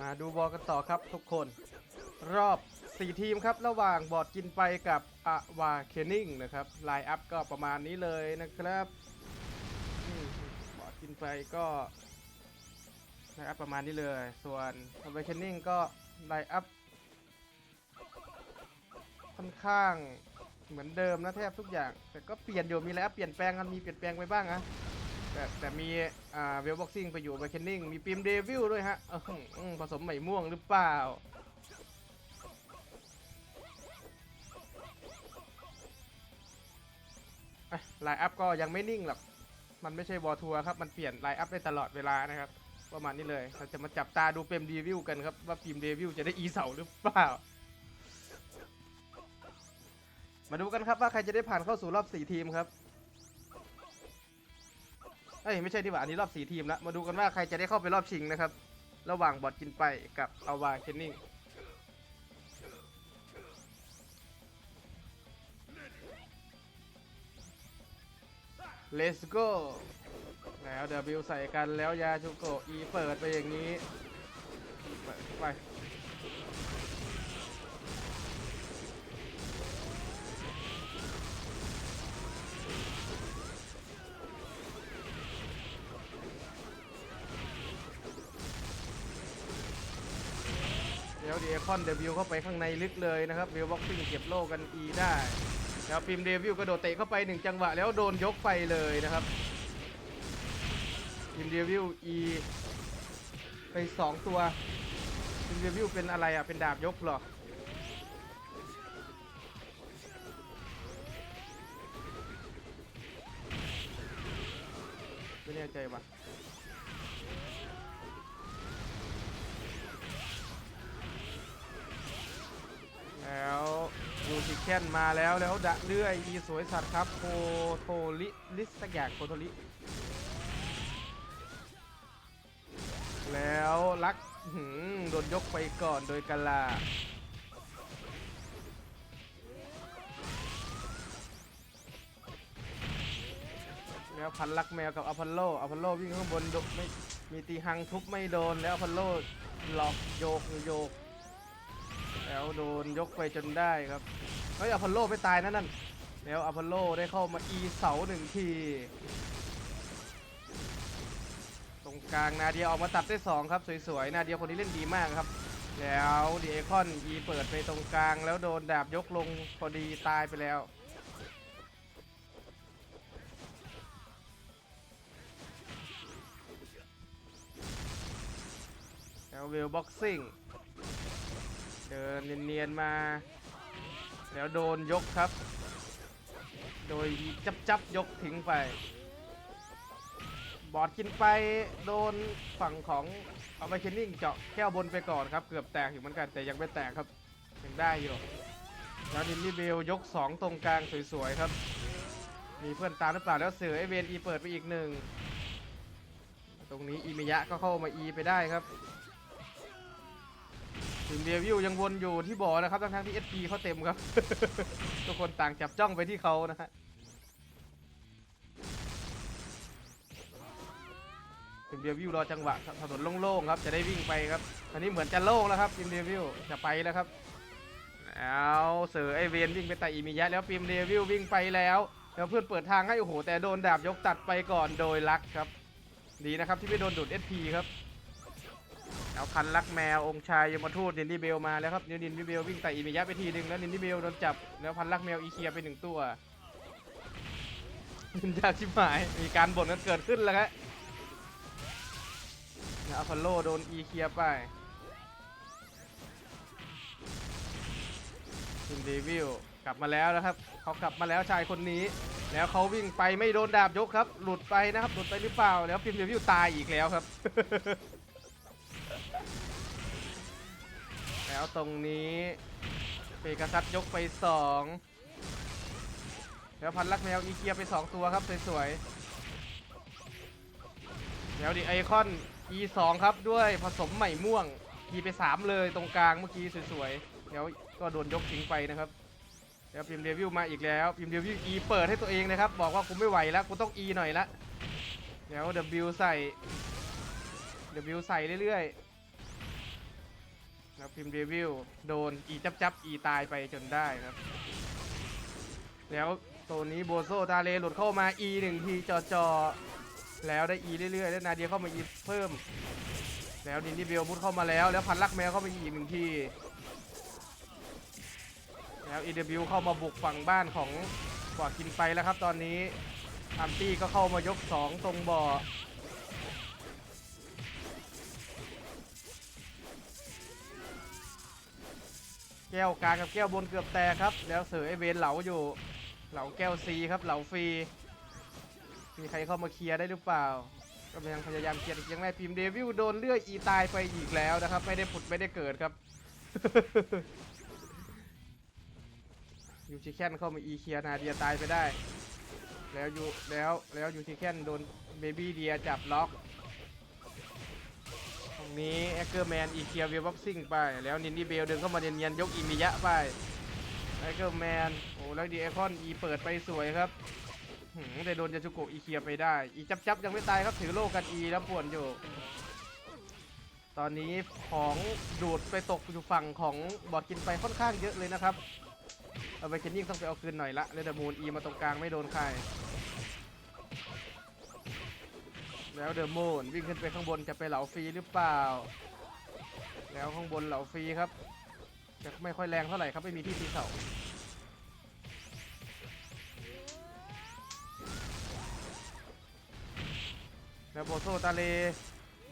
มาดูบอลกันต่อครับทุกคน รอบ 4 ทีมครับ ระหว่างบอร์ดกินไปกับอาวาเคนิงนะครับไลน์อัพก็ประมาณนี้เลยนะครับบอร์ดกินไปก็ไลน์อัพประมาณนี้เลย ส่วนอาวาเคนิงก็ไลน์อัพค่อนข้างเหมือนเดิมนะแทบทุกอย่าง แต่ก็เปลี่ยนอยู่มีไลน์อัพเปลี่ยนแปลงกันมีเปลี่ยนแปลงไปบ้างนะ แต่แต่มีอ่าเวลบ็อกซิ่งไปอยู่ไบเคนนิ่งมีปิมเดวิลด้วยฮะออออื้อผสมไหมม่วงหรือเปล่า ไลน์อัพก็ยังไม่นิ่งหรอก มันไม่ใช่วอทัวร์ครับ มันเปลี่ยนไลน์อัพได้ตลอดเวลานะครับ ประมาณนี้เลย เราจะมาจับตาดูเปมเดวิลกันครับ ว่าปิมเดวิลจะได้อีเสาหรือเปล่า มาดูกันครับว่าใครจะได้ผ่านเข้าสู่รอบ 4 ทีมครับ อ้ยไม่ใช่ดีกว่าอันนี้รอบ4ทีมแล้วมาดูกันว่าใครจะได้เข้าไปรอบชิงนะครับ ระหว่างบอดกินไปกับอาวาเคนนิง Let's go แล้วเดบิวใส่กันแล้วยาชุโกอีเปิดไปอย่างนี้เปิดไป เดียวเดคอนเดบิวเข้าไปข้างในลึกเลยนะครับเวลบ็อกซิ่งเก็บโล่กัน E ได้แล้วปิมเดวิลกระโดดเตะเข้าไปหนึ่งจังหวะแล้วโดนยกไปเลยนะครับปิมเดวิล E ไปสองตัวปิมเดวิลเป็นอะไรอะเป็นดาบยกหรอไม่แน่ใจว่ะ แคนมาแล้วแล้วดะเลื่อยอีสวยสัตว์ครับโคโทลิลิสสักอย่างโคโทลิแล้วลักหืมโดนยกไปก่อนโดยกาลาแล้วพันลักแมวกับอพอลโลอพอลโลวิ่งข้างบนโดไม่มีตีหังทุบไม่โดนแล้วอพอลโลหลอกโยกโยก แล้วโดนยกไปจนได้ครับ เฮ้ยอพอลโลไม่ตายนะนั่นแล้วอพอลโลได้เข้ามาอีเสาหนึ่งที ตรงกลางนาเดียออกมาตัดได้สองครับสวยๆนาเดียคนนี้เล่นดีมากครับ แล้วดีเอคอนอีเปิดไปตรงกลาง แล้วโดนดาบยกลงพอดีตายไปแล้วแล้วเวลบ็อกซิ่งเดินเนียนๆมา แล้วโดนยกครับ โดยจับจับๆยกทิ้งไป บอดกินไปโดนฝั่งของเอาไปเชนนิ่งเจาะแก้วบนไปก่อนครับ เกือบแตกอยู่เหมือนกันแต่ยังไม่แตกครับยังได้อยู่ แล้วนินนี่เบลยก 2 ตรงกลางสวยๆครับ มีเพื่อนตามหรือเปล่าแล้วเสือไอเวนอีเปิดไปอีกหนึ่งตรงนี้อีมิยะก็เข้ามาอีไปได้ครับ ถึงเดวิลยังวนอยู่ที่บ่อนะครับทั้งๆที่ SP เขาเต็มครับ ทุกคนต่างจับจ้องไปที่เขานะฮะถึงเดวิลรอจังหวะถนนโล่งๆครับจะได้วิ่งไปครับตอนนี้เหมือนจะโล่งแล้วครับปิมเดวิลจะไปแล้วครับแล้วเสือไอเวนวิ่งไปแต่อีมิยะแล้วปิมเดวิลวิ่งไปแล้วแล้วเพื่อนเปิดทางให้โอ้โหแต่โดนดาบยกตัดไปก่อนโดยลักครับ ดีนะครับที่ไม่โดนดูด SP ครับ เอาพันลักแมวองค์ชายยมทูตนินดิเบลมาแล้วครับนินดิเบลวิ่งไต่อีเมยะไปทีนึงแล้วนินดิเบลโดนจับแล้วพันลักแมวอีเคียไปหนึ่งตัวนินจากชิบหายมีการบ่นกันเกิดขึ้นแล้วครับแล้วอพโลโดนอีเคียไปคินเดวิลกลับมาแล้วนะครับเขากลับมาแล้วชายคนนี้ แล้วเขาวิ่งไปไม่โดนดาบยกครับ หลุดไปนะครับหลุดไปหรือเปล่าแล้วพิมเดวิลตายอีกแล้วครับ แล้วตรงนี้เปกาซัสยกไปสองแล้วพันลักแมวอีเกียไปสองตัวครับสวยๆแล้วดิไอคอน e สองครับด้วยผสมใหม่ม่วงทีไปสามเลยตรงกลางเมื่อกี้สวยๆแล้วก็โดนยกทิ้งไปนะครับแล้วพิมพ์เดวิวมาอีกแล้วพิมพ์เดวิว e เปิดให้ตัวเองนะครับ บอกว่ากูไม่ไหวแล้วกูต้อง e หน่อยละแล้ว w ใส่ w ใส่เรื่อยๆ แล้วพิมพ์เดวิลโดนอีจับจับอีตายไปจนได้ครับ แล้วตัวนี้โบโซตาเลหลุดเข้ามา E หนึ่งทีจอจอแล้วได้ E เรื่อยๆแล้วนาเดียเข้ามา E เพิ่ม แล้วดินนี่เบลมุดเข้ามาแล้ว แล้วพันลักแมวเข้ามาอีหนึ่งทีแล้ว EW เข้ามาบุกฝั่งบ้านของกว่ากินไปแล้วครับตอนนี้อัมตี้ก็เข้ามายก 2 ตรงบ่อ แก้วกลางกับแก้วบนเกือบแตกครับ แล้วเสือไอเวนเหลาอยู่ เหลาแก้วซีครับ เหลาฟรี มีใครเข้ามาเคลียร์ได้หรือเปล่าก็ยังพยายามเคลียร์ยังไม่พิมพ์เดวิลโดนเลือดอีตายไปอีกแล้วนะครับ ไม่ได้ผุดไม่ได้เกิดครับยูชิแคนเข้ามาอีเคลียร์นาเดียตายไปได้ แล้วยูแล้วแล้วยูชิแคนโดนเบบี้เดียจับล็อก นี้แอคเกอร์แมนอีเคียเวลบ็อกซิ่งไป แล้วนินนี่เบลเดินเข้ามาเนียนๆยกอิมิยะไปแอคเกอร์แมนโอ้แล้วดีไอคอนอีเปิดไปสวยครับแต่โดนยาจุโกะอีเคียไปได้ อีจับจับยังไม่ตายครับถือโลกันอีแล้วป่วนอยู่ ตอนนี้ของดูดไปตกอยู่ฝั่งของบอดกินไปค่อนข้างเยอะเลยนะครับเอาไปเคนนิ่งต้องไปเอาคืนหน่อยละเรดมูนอีมาตรงกลางไม่โดนใคร แล้วเดอะมูนวิ่งขึ้นไปข้างบนจะไปเหลาฟรีหรือเปล่า แล้วข้างบนเหลาฟรีครับ จะไม่ค่อยแรงเท่าไหร่ครับไม่มีที่ตีเสาแล้วโบโซตาเล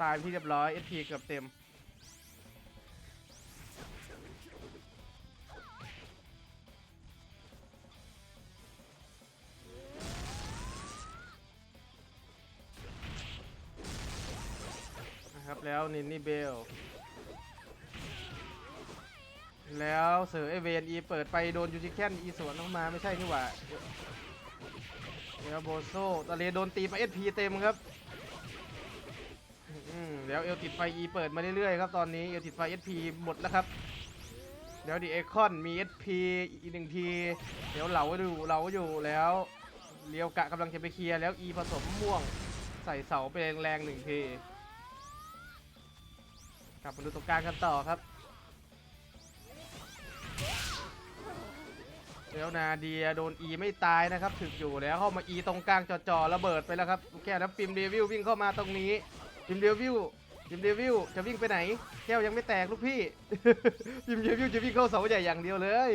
ตายที่เรียบร้อย SP เกือบเต็ม นะครับแล้วนินนี่เบล แล้วเสือเอเวนอีเปิดไปโดนยูจิแคนอีสวนเข้ามาไม่ใช่นี่หว่าแล้วโบโซตะเลโดนตีไปเอสพีเต็มครับแล้วเอลติดไฟอีเปิดมาเรื่อยๆครับตอนนี้เอลติดไฟเอสพีหมดแล้วครับเดี๋ยวดีเอคอนมีเอสพีอีกหนึ่งทีเดี๋ยวเหลาอยู่เหลาอยู่แล้วเลียวกะกำลังจะไปเคลียร์แล้วอีผสมม่วงใส่เสาไปแรงๆหนึ่งที ลับมาดูตรงกลางกันต่อครับแล้วนาเดียโดนอีไม่ตายนะครับถึกอยู่แล้วเข้ามาอีตรงกลางจอๆระเบิดไปแล้วครับแก้วแล้วปิมเดวิลวิ่งเข้ามาตรงนี้ปิมเดวิลปิมเดวิลจะวิ่งไปไหน แก้วยังไม่แตกลูกพี่ปิมเดวิลจะวิ่งเข้าเสาใหญ่อย่างเดียวเลย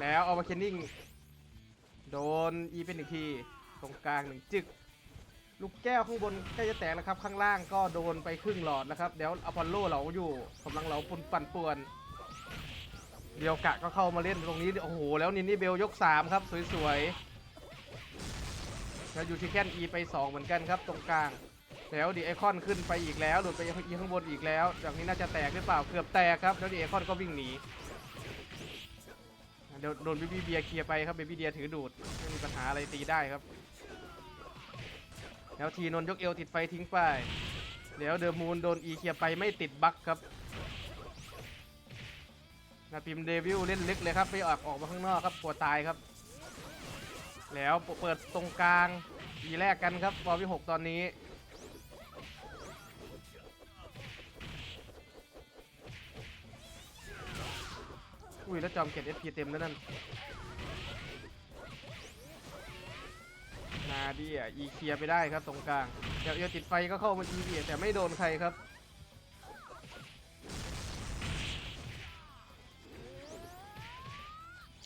แล้วเอามาเคนนิ่ง โดนอีเป็นหนึ่งที ตรงกลางหนึ่งจึก ลูกแก้วข้างบนใกล้จะแตกแล้วครับ ข้างล่างก็โดนไปครึ่งหลอดแล้วครับเดี๋ยวอพอลโลเหลาอยู่กำลังเหลาปุ่นปั่นป่วน เดียวกะก็เข้ามาเล่นตรงนี้โอ้โหแล้วนินนี่เบลยก 3 ครับ สวยๆแล้วยูทิแคนอีไป 2 เหมือนกันครับตรงกลางแล้วดีไอคอนขึ้นไปอีกแล้วหลุดไปอีข้างบนอีกแล้วจากนี้น่าจะแตกหรือเปล่าเกือบแตกครับแล้วดีไอคอนก็วิ่งหนี เดี๋ยวโดนเบบี้เบียร์เคลียร์ไปครับเบบี้เดียถือดูดไม่มีปัญหาอะไรตีได้ครับ แล้วทีนนยกเอวติดไฟทิ้งไป แล้วเดอะมูนโดนอีเคลียร์ไปไม่ติดบั๊กครับนาปิมเดวิลเล่นลึกเลยครับไม่ออกออกมาข้างนอกครับกลัวตายครับ แล้วเปิดตรงกลางอีแรกกันครับบอลวิหกตอนนี้ อุ้ยแล้วจอมเก็บ FP เต็มแล้วนั่นนาดีอะอีเคลียร์ไปได้ครับตรงกลางเดี๋ยวเอติดไฟก็เข้ามาอีเบียแต่ไม่โดนใครครับ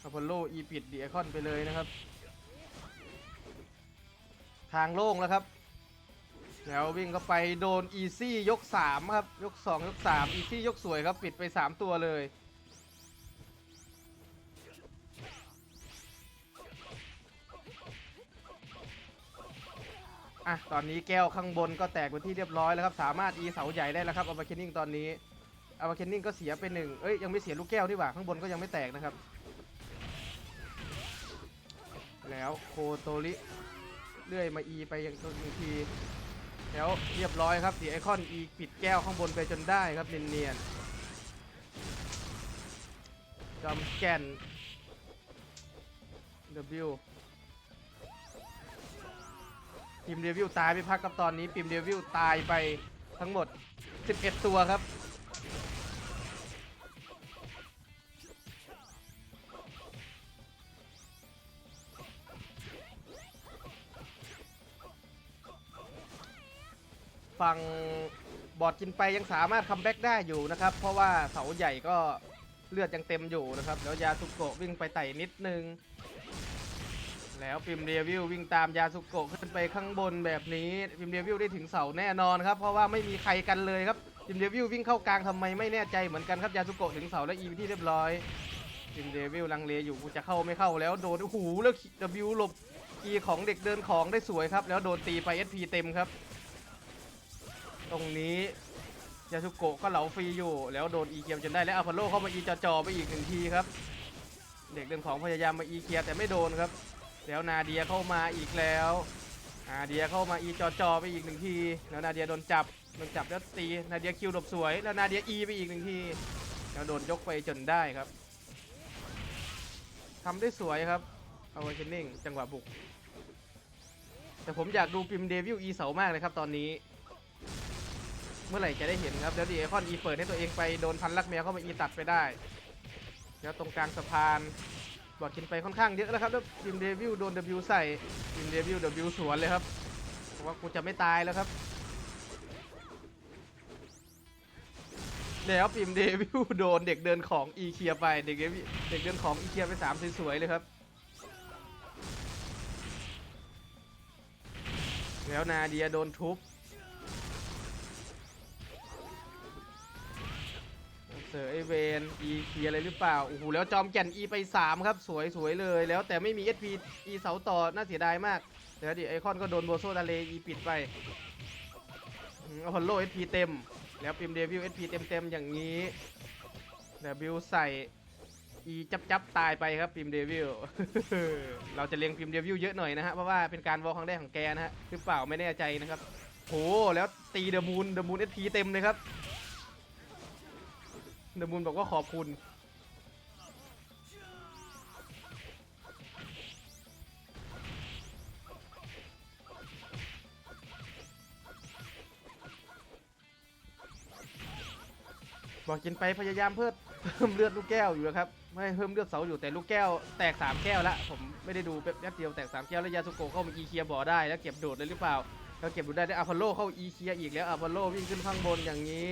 อพอลโลอีปิดดีไอคอนไปเลยนะครับ ทางโล่งแล้วครับ แล้ววิ่งเข้าไปโดนอีซี่ยก 3 ครับ ยก 2 ยก 3 อีซี่ยกสวยครับ ปิดไป 3 ตัวเลย อะตอนนี้แก้วข้างบนก็แตกเป็นที่เรียบร้อยแล้วครับสามารถอีเสาใหญ่ได้แล้วครับอามาเคนนิ่งตอนนี้อามาเคนนิ่งก็เสียไปหนึ่งเอ้ยยังไม่เสียลูกแก้วนี่หว่าข้างบนก็ยังไม่แตกนะครับ แล้วโคโตริเลื่อยมาอีไปอย่างตัวหนึ่งทีแล้วเรียบร้อยครับดีไอคอนอีปิดแก้วข้างบนไปจนได้ครับเนียนๆจอมแกน W ปิมเดวิลตายไปพักกับตอนนี้ปิมเดวิลตายไปทั้งหมด 11 ตัวครับ ฝั่งบอดกินไปยังสามารถคัมแบ็กได้อยู่นะครับ เพราะว่าเสาใหญ่ก็เลือดยังเต็มอยู่นะครับ แล้วยาสุโกวิ่งไปไต่นิดนึง แล้วปิมเดวิลวิ่งตามยาสุโกะขึ้นไปข้างบนแบบนี้ปิมเดวิลได้ถึงเสาแน่นอนครับเพราะว่าไม่มีใครกันเลยครับปิมเดวิลวิ่งเข้ากลางทำไมไม่แน่ใจเหมือนกันครับยาสุโกะถึงเสาและอีที่เรียบร้อยปิมเดวิลลังเลอยู่กูจะเข้าไม่เข้าแล้วโดนโอ้โหแล้ว W หลบอีของเด็กเดินของได้สวยครับ แล้วโดนตีไป SP เต็มครับ ตรงนี้ยาสุโกะก็เหลาฟรีอยู่ แล้วโดนอีเกียมจนได้แล้วอัพอลโลเข้ามาอีจอจอไปอีกหนึ่งทีครับ เด็กเดินของพยายามมาอีเกียแต่ไม่โดนครับ แล้วนาเดียเข้ามาอีกแล้วนาเดียเข้ามาอีจอจอไปอีกหนึ่งที แล้วนาเดียโดนจับโดนจับแล้วตีนาเดียคิวหลบสวย แล้วนาเดียอีไปอีกหนึ่งที แล้วโดนยกไปจนได้ครับทำได้สวยครับเอาไว้เชนนิ่งจังหวะบุก แต่ผมอยากดูปิมเดวิลอีเสามากเลยครับตอนนี้ เมื่อไหร่จะได้เห็นครับแล้วดีไอคอนอีเปิดให้ตัวเองไปโดนพันลักแมวเข้ามาอีตัดไปได้ แล้วตรงกลางสะพาน บอดกินไปค่อนข้างเยอะแล้วครับแล้วบิมเดวิลโดน W ใส่บิมเดวิล W สวนเลยครับผมว่ากูจะไม่ตายแล้วครับ แล้วปิมเดวิลโดนเด็กเดินของอีเคียไปเด็กเดวิเด็กเดินของอีเคียไปสามสวยๆเลยครับ แล้วนาเดียโดนทุบ เอไอเวนอีเคลียอะไรหรือเปล่าโอ้โหแล้วจอมแก่นอีไป 3 ครับ สวยสวยเลย แล้วแต่ไม่มี SP อีเสาต่อน่าเสียดายมากเดี๋ยวดิไอคอนก็โดนโบโซดาเลอีปิดไปอพอลโล SP เต็ม แล้วปิมเดวิล SP เต็มเต็มๆอย่างนี้เดวิลใส่อีจับจับตายไปครับปิมเดวิล เราจะเลี้ยงปิมเดวิลเยอะหน่อยนะฮะ เพราะว่าเป็นการวอลครั้งแรกของแกนะฮะหรือเปล่าไม่แน่ใจนะครับ โห แล้วตีเดอะมูนเดอะมูน SP เต็มเลยครับ เดมูนบอกว่าขอบคุณบอกกินไปพยายามเพิ่มเพิ่มเลือดลูกแก้วอยู่นะครับไม่เพิ่มเลือดเสาอยู่แต่ลูกแก้วแตกสามแก้วละผมไม่ได้ดูแป๊บเดียวแตกสามแก้วแล้วยาสุโกเข้ามาอีเคียบ่อได้แล้วเก็บโดดเลยหรือเปล่าแล้วเก็บโดดได้ได้อพอลโลเข้าอีเคียอีกแล้วอพอลโลวิ่งขึ้นข้างบนอย่างนี้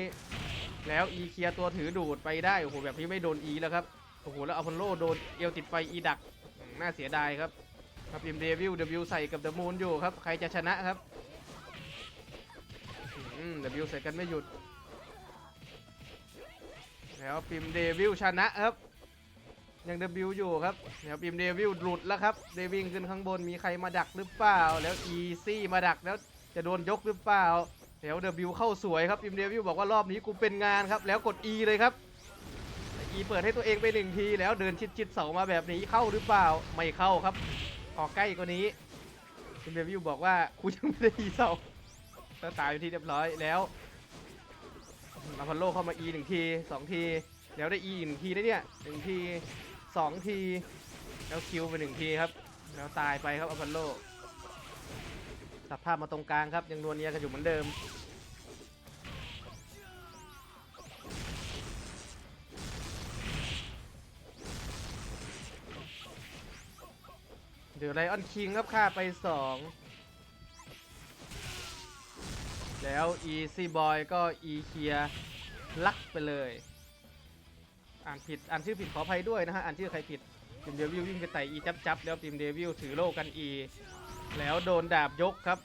แล้วอีเคียตัวถือดูดไปได้โอ้โหแบบนี้ไม่โดนอีแล้วครับโอ้โหแล้วอพอลโลโดนเอวติดไฟอีดักน่าเสียดายครับครับพิมเดวิลเดวิลใส่กับเดอะมูนอยู่ครับใครจะชนะครับอืมเดวิลใส่กันไม่หยุด แล้วปิมเดวิลชนะครับยังเดบิวอยู่ครับแล้วปิมเดวิลหลุดแล้วครับเดวิงขึ้นข้างบนมีใครมาดักหรือเปล่า แล้วอีซี่มาดักแล้วจะโดนยกหรือเปล่า แล้วเดบิวเข้าสวยครับปิมเดวิลบอกว่ารอบนี้กูเป็นงานครับ แล้วกด E เลยครับอีเปิดให้ตัวเองไปหนึ่งทีแล้วเดินชิดๆเสามาแบบนี้เข้าหรือเปล่าไม่เข้าครับออกใกล้กว่านี้ปิมเดวิลบอกว่ากูยังไม่ได้อีเสาแล้วตายอยู่ที่เรียบร้อยแล้วอพอลโลเข้ามา E หนึ่งทีสองทีแล้วได้ E หนึ่งทีได้เนี่ยหนึ่งทีสองทีแล้วคิวไปหนึ่งทีครับแล้วตายไปครับอพอลโล ตัดภาพมาตรงกลางครับยังนวลเนียกันอยู่เหมือนเดิม เดี๋ยวไลออนคิงครับฆ่าไปสองแล้ว Easy Boy ก็ E เคียลักไปเลย อ่านผิด อ่านชื่อผิดขออภัยด้วยนะฮะ อ่านชื่อใครผิดทีมเดวิลวิ่งไปไต่ E จับจับแล้วทีมเดวิลถือโล่กัน E แล้วโดนดาบยกครับ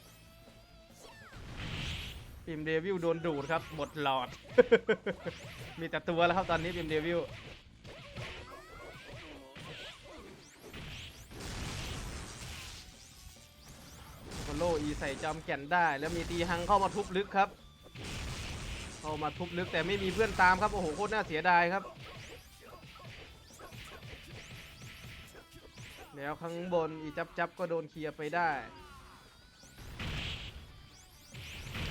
ทีมเดวิลโดนดูดครับ หมดหลอด มีแต่ตัวแล้วครับตอนนี้ทีมเดวิลโคโลอีใส่จอมแก่นได้ แล้วมีตีหังเข้ามาทุบลึกครับ เข้ามาทุบลึกแต่ไม่มีเพื่อนตามครับ โอ้โห โคตรน่าเสียดายครับ แล้วข้างบนอีจับจับก็โดนเคลียร์ไปได้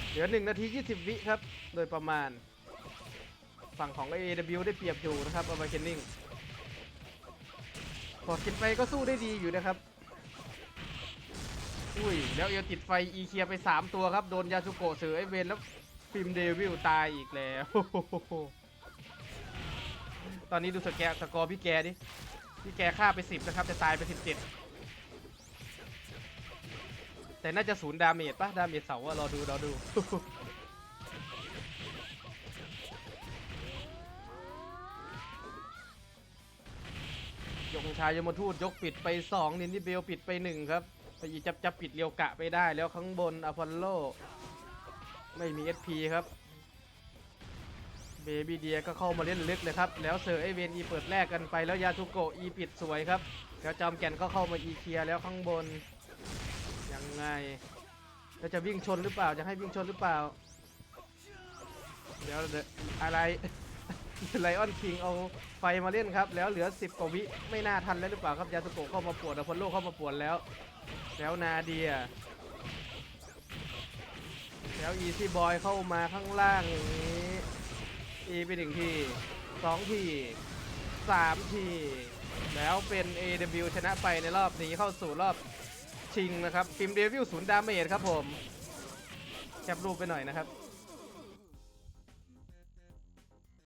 เหลือ 1 นาที 20 วิครับ โดยประมาณ ฝั่งของ AW ได้เปรียบอยู่นะครับเอาไปเคนนิงพอกินไปก็สู้ได้ดีอยู่นะครับ อุ้ย แล้วเอลติดไฟอีเคียไป 3 ตัวครับ โดนยาสุโกะเสือไอเวนแล้วฟิล์มเดวิลตายอีกแล้ว ตอนนี้ดูสแกสกอร์พี่แกดิ พี่แกฆ่าไป10นะครับจะตายไป17แต่น่าจะศูนย์ดาเมจปะดาเมจเสาอะรอดูรอดู ยงชายยมทูตยกปิดไป2นินทิเบลปิดไป1ครับไปอีจับจับปิดเรียวกะไปได้แล้วข้างบนอพอลโล ไม่มี SP ครับ เบบี้เดียก็เข้ามาเล่นลึกเลยครับ แล้วเซอร์ไอเวนอีเปิดแรกกันไปแล้วยาทุโกะอีปิดสวยครับ แล้วจอมแก่นก็เข้ามาอีเคลียแล้วข้างบน ยังไงแล้วจะวิ่งชนหรือเปล่าจะให้วิ่งชนหรือเปล่าเดี๋ยวอะไรไลออนคิงเอาไฟมาเล่นครับ แล้วเหลือ 10กว่าวิไม่น่าทันแล้วหรือเปล่าครับยาสุโกเข้ามาปวดอพอลโลเข้ามาปวดแล้ว แล้วนาเดีย แล้วอีซี่บอยเข้ามาข้างล่างอย่างนี้ อีไปหนึ่งทีสองทีสามที แล้วเป็น AW ชนะไปในรอบนี้เข้าสู่รอบชิงนะครับ ฟิล์มเดวิลศูนย์ดาเมจครับผม แคปรูปไปหน่อยนะครับ